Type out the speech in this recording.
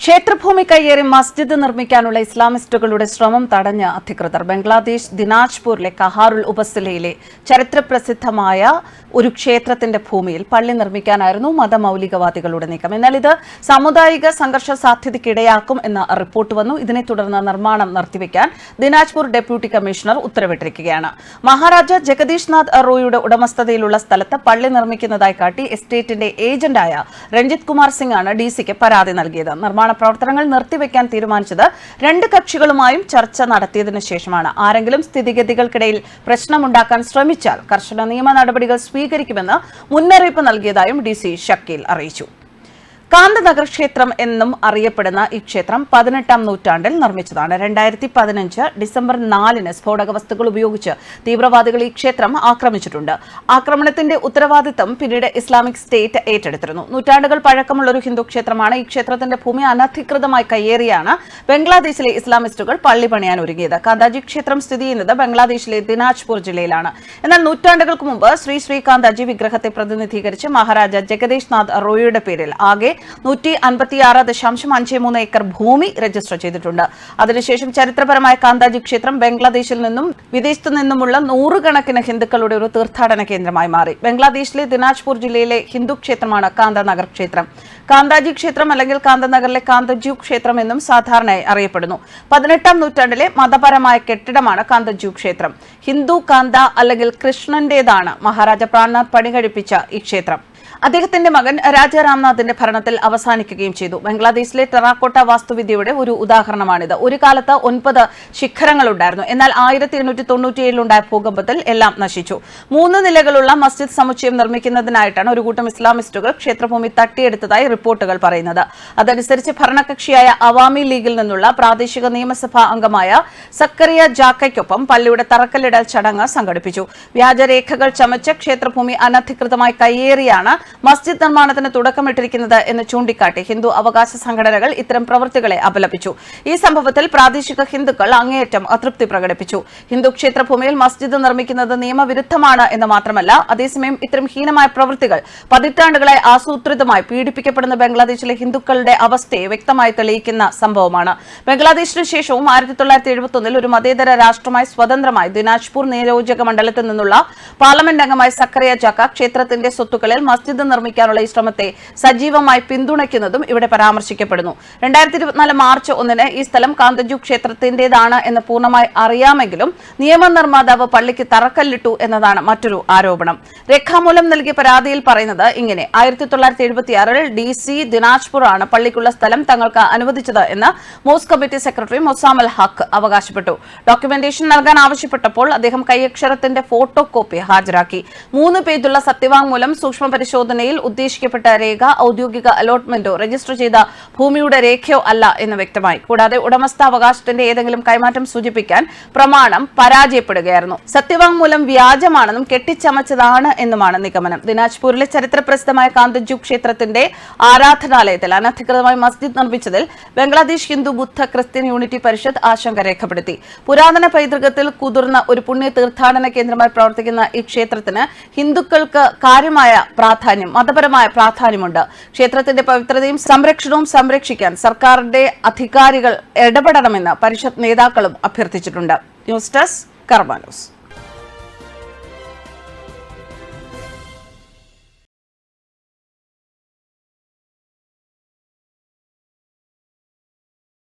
ക്ഷേത്രഭൂമി കയ്യേറി മസ്ജിദ് നിർമ്മിക്കാനുള്ള ഇസ്ലാമിസ്റ്റുകളുടെ ശ്രമം തടഞ്ഞ അധികൃതർ. ബംഗ്ലാദേശ് ദിനാജ്പൂരിലെ കഹാറുൽ ഉപസിലയിലെ ചരിത്രപ്രസിദ്ധമായ ഒരു ക്ഷേത്രത്തിന്റെ ഭൂമിയിൽ പള്ളി നിർമ്മിക്കാനായിരുന്നു മതമൌലികവാദികളുടെ നീക്കം. എന്നാൽ ഇത് സാമുദായിക സംഘർഷ സാധ്യതയ്ക്കിടയാക്കും എന്ന റിപ്പോർട്ട് വന്നു. ഇതിനെ തുടർന്ന് നിർമ്മാണം നിർത്തിവെക്കാൻ ദിനാജ്പൂർ ഡെപ്യൂട്ടി കമ്മീഷണർ ഉത്തരവിട്ടിരിക്കുകയാണ്. മഹാരാജ ജഗദീഷ് നാഥ് റോയുടെ ഉടമസ്ഥതയിലുള്ള സ്ഥലത്ത് പള്ളി നിർമ്മിക്കുന്നതായി കാട്ടി എസ്റ്റേറ്റിന്റെ ഏജന്റായ രഞ്ജിത് കുമാർ സിംഗ് ആണ് ഡി സിക്ക് പരാതി നൽകിയത്. നിർമ്മാണ പ്രവർത്തനങ്ങൾ നിർത്തിവെക്കാൻ തീരുമാനിച്ചത് രണ്ട് കക്ഷികളുമായും ചർച്ച നടത്തിയതിനു ശേഷമാണ്. ആരെങ്കിലും സ്ഥിതിഗതികൾക്കിടയിൽ പ്രശ്നമുണ്ടാക്കാൻ ശ്രമിച്ചാൽ കർശന നിയമ നടപടികൾ സ്വീകരിക്കുമെന്ന് മുന്നറിയിപ്പ് നൽകിയതായും ഡി സി ഷക്കീൽ അറിയിച്ചു. കാന്തനഗർ ക്ഷേത്രം എന്നും അറിയപ്പെടുന്ന ഈ ക്ഷേത്രം പതിനെട്ടാം നൂറ്റാണ്ടിൽ നിർമ്മിച്ചതാണ്. രണ്ടായിരത്തി പതിനഞ്ച് ഡിസംബർ നാലിന് സ്ഫോടക വസ്തുക്കൾ ഉപയോഗിച്ച് തീവ്രവാദികൾ ഈ ക്ഷേത്രം ആക്രമിച്ചിട്ടുണ്ട്. ആക്രമണത്തിന്റെ ഉത്തരവാദിത്തം പിന്നീട് ഇസ്ലാമിക് സ്റ്റേറ്റ് ഏറ്റെടുത്തിരുന്നു. നൂറ്റാണ്ടുകൾ പഴക്കമുള്ള ഒരു ഹിന്ദു ക്ഷേത്രമാണ് ഈ ക്ഷേത്രത്തിന്റെ ഭൂമി അനധികൃതമായി കയ്യേറിയാണ് ബംഗ്ലാദേശിലെ ഇസ്ലാമിസ്റ്റുകൾ പള്ളി പണിയാൻ ഒരുങ്ങിയത്. കാന്താജി ക്ഷേത്രം സ്ഥിതി ചെയ്യുന്നത് ബംഗ്ലാദേശിലെ ദിനാജ്പൂർ ജില്ലയിലാണ്. എന്നാൽ നൂറ്റാണ്ടുകൾക്ക് മുമ്പ് ശ്രീ ശ്രീ കാന്താജി വിഗ്രഹത്തെ പ്രതിനിധീകരിച്ച് മഹാരാജ ജഗദീഷ് നാഥ് റോയിയുടെ പേരിൽ ആകെ നൂറ്റി അൻപത്തിയാറ് ദശാംശം അഞ്ച് മൂന്ന് ഏക്കർ ഭൂമി രജിസ്റ്റർ ചെയ്തിട്ടുണ്ട്. അതിനുശേഷം ചരിത്രപരമായ കാന്താജി ക്ഷേത്രം ബംഗ്ലാദേശിൽ നിന്നും വിദേശത്തു നിന്നുമുള്ള നൂറുകണക്കിന് ഹിന്ദുക്കളുടെ ഒരു തീർത്ഥാടന കേന്ദ്രമായി മാറി. ബംഗ്ലാദേശിലെ ദിനാജ്പൂർ ജില്ലയിലെ ഹിന്ദു ക്ഷേത്രമാണ് കാന്തനഗർ ക്ഷേത്രം. കാന്താജി ക്ഷേത്രം അല്ലെങ്കിൽ കാന്തനഗറിലെ കാന്തജു ക്ഷേത്രം എന്നും സാധാരണയായി അറിയപ്പെടുന്നു. പതിനെട്ടാം നൂറ്റാണ്ടിലെ മതപരമായ കെട്ടിടമാണ് കാന്തജു ക്ഷേത്രം. ഹിന്ദു കാന്ത അല്ലെങ്കിൽ കൃഷ്ണന്റേതാണ് മഹാരാജ പ്രാൺനാഥ് പണി കഴിപ്പിച്ച ഈ ക്ഷേത്രം. അദ്ദേഹത്തിന്റെ മകൻ രാജ രാംനാഥിന്റെ ഭരണത്തിൽ അവസാനിക്കുകയും ചെയ്തു. ബംഗ്ലാദേശിലെ ടെറാക്കോട്ട വാസ്തുവിദ്യയുടെ ഒരു ഉദാഹരണമാണിത്. ഒരു കാലത്ത് ഒൻപത് ശിഖരങ്ങളുണ്ടായിരുന്നു. എന്നാൽ ആയിരത്തി എണ്ണൂറ്റി തൊണ്ണൂറ്റിയേഴിലുണ്ടായ ഭൂകമ്പത്തിൽ എല്ലാം നശിച്ചു. മൂന്ന് നിലകളുള്ള മസ്ജിദ് സമുച്ചയം നിർമ്മിക്കുന്നതിനായിട്ടാണ് ഒരു കൂട്ടം ഇസ്ലാമിസ്റ്റുകൾ ക്ഷേത്രഭൂമി തട്ടിയെടുത്തതായി റിപ്പോർട്ടുകൾ പറയുന്നത്. അതനുസരിച്ച് ഭരണകക്ഷിയായ അവാമി ലീഗിൽ നിന്നുള്ള പ്രാദേശിക നിയമസഭാ അംഗമായ സക്കറിയ ജാക്കയ്ക്കൊപ്പം പള്ളിയുടെ തറക്കല്ലിടൽ ചടങ്ങ് സംഘടിപ്പിച്ചു. വ്യാജരേഖകൾ ചമച്ച ക്ഷേത്രഭൂമി അനധികൃതമായി കയ്യേറിയാണ് മസ്ജിദ് നിർമ്മാണത്തിന് തുടക്കമിട്ടിരിക്കുന്നത് എന്ന് ചൂണ്ടിക്കാട്ടി ഹിന്ദു അവകാശ സംഘടനകൾ ഇത്തരം പ്രവൃത്തികളെ അപലപിച്ചു. ഈ സംഭവത്തിൽ പ്രാദേശിക ഹിന്ദുക്കൾ അങ്ങേയറ്റം അതൃപ്തി പ്രകടിപ്പിച്ചു. ഹിന്ദു ക്ഷേത്രഭൂമിയിൽ മസ്ജിദ് നിർമ്മിക്കുന്നത് നിയമവിരുദ്ധമാണ് എന്ന് മാത്രമല്ല അതേസമയം ഇത്തരം ഹീനമായ പ്രവൃത്തികൾ പതിറ്റാണ്ടുകളെ ആസൂത്രിതമായി പീഡിപ്പിക്കപ്പെടുന്ന ബംഗ്ലാദേശിലെ ഹിന്ദുക്കളുടെ അവസ്ഥയെ വ്യക്തമായി തെളിയിക്കുന്ന സംഭവമാണ്. ബംഗ്ലാദേശിന് ശേഷവും ആയിരത്തി തൊള്ളായിരത്തി എഴുപത്തൊന്നിൽ ഒരു മതേതര രാഷ്ട്രമായി സ്വതന്ത്രമായി ദിനാജ്പൂർ നിയോജക മണ്ഡലത്തിൽ നിന്നുള്ള പാർലമെന്റ് അംഗമായ സക്കറിയ ജാക്ക ക്ഷേത്രത്തിന്റെ സ്വത്തുക്കളിൽ മസ്ജിദ് നിർമ്മിക്കാനുള്ള ഈ ശ്രമത്തെ സജീവമായി പിന്തുണയ്ക്കുന്നതും ഇവിടെ പരാമർശിക്കപ്പെടുന്നു. രണ്ടായിരത്തി ഇരുപത്തിനാല് മാർച്ച് ഒന്നിന് ഈ സ്ഥലം കാന്തജു ക്ഷേത്രത്തിന്റേതാണ് എന്ന് പൂർണമായി അറിയാമെങ്കിലും നിയമനിർമ്മാതാവ് പള്ളിക്ക് തറക്കല്ലിട്ടു എന്നതാണ് മറ്റൊരു ആരോപണം. രേഖാമൂലം നൽകിയ പരാതിയിൽ പറയുന്നത് ഇങ്ങനെ. ആയിരത്തി തൊള്ളായിരത്തി എഴുപത്തിയാറിൽ ഡി സി ദിനാജ്പൂർ ആണ് പള്ളിക്കുള്ള സ്ഥലം തങ്ങൾക്ക് അനുവദിച്ചത് എന്ന് mosque committee secretary Mozammel Haque അവകാശപ്പെട്ടു. ഡോക്യുമെന്റേഷൻ നൽകാൻ ആവശ്യപ്പെട്ടപ്പോൾ അദ്ദേഹം കൈയക്ഷരത്തിന്റെ ഫോട്ടോ കോപ്പി ഹാജരാക്കി. മൂന്ന് പേജുള്ള സത്യവാങ്മൂലം സൂക്ഷ്മ പരിശോധനയിൽ ഉദ്ദേശിക്കപ്പെട്ട രേഖ ഔദ്യോഗിക അലോട്ട്മെന്റോ രജിസ്റ്റർ ചെയ്ത ഭൂമിയുടെ രേഖയോ അല്ല എന്ന് വ്യക്തമായി. കൂടാതെ ഉടമസ്ഥാവകാശത്തിന്റെ ഏതെങ്കിലും കൈമാറ്റം സൂചിപ്പിക്കാൻ പ്രമാണം പരാജയപ്പെടുകയായിരുന്നു. സത്യവാങ്മൂലം വ്യാജമാണെന്നും കെട്ടിച്ചമച്ചതാണ് എന്നുമാണ് നിഗമനം. ദിനാജ്പൂരിലെ ചരിത്രപ്രസിദ്ധമായ കാന്തജു ക്ഷേത്രത്തിന്റെ ആരാധനാലയത്തിൽ അനധികൃതമായി മസ്ജിദ് നിർമ്മിച്ചതിൽ ബംഗ്ലാദേശ് ഹിന്ദു ബുദ്ധ ക്രിസ്ത്യൻ യൂണിറ്റി പരിഷത്ത് ആശങ്ക രേഖപ്പെടുത്തി. പുരാതന പൈതൃകത്തിൽ കുതിർന്ന ഒരു പുണ്യ തീർത്ഥാടന കേന്ദ്രമായി പ്രവർത്തിക്കുന്ന ഈ ക്ഷേത്രത്തിന് ഹിന്ദുക്കൾക്ക് കാര്യമായ പ്രാധാന്യം മതപരമായ പ്രാധാന്യമുണ്ട്. ക്ഷേത്രത്തിന്റെ പവിത്രതയും സംരക്ഷണവും സംരക്ഷിക്കാൻ സർക്കാരിന്റെ അധികാരികൾ ഇടപെടണമെന്ന് പരിഷത്ത് നേതാക്കളും അഭ്യർത്ഥിച്ചിട്ടുണ്ട്. News desk Karma news.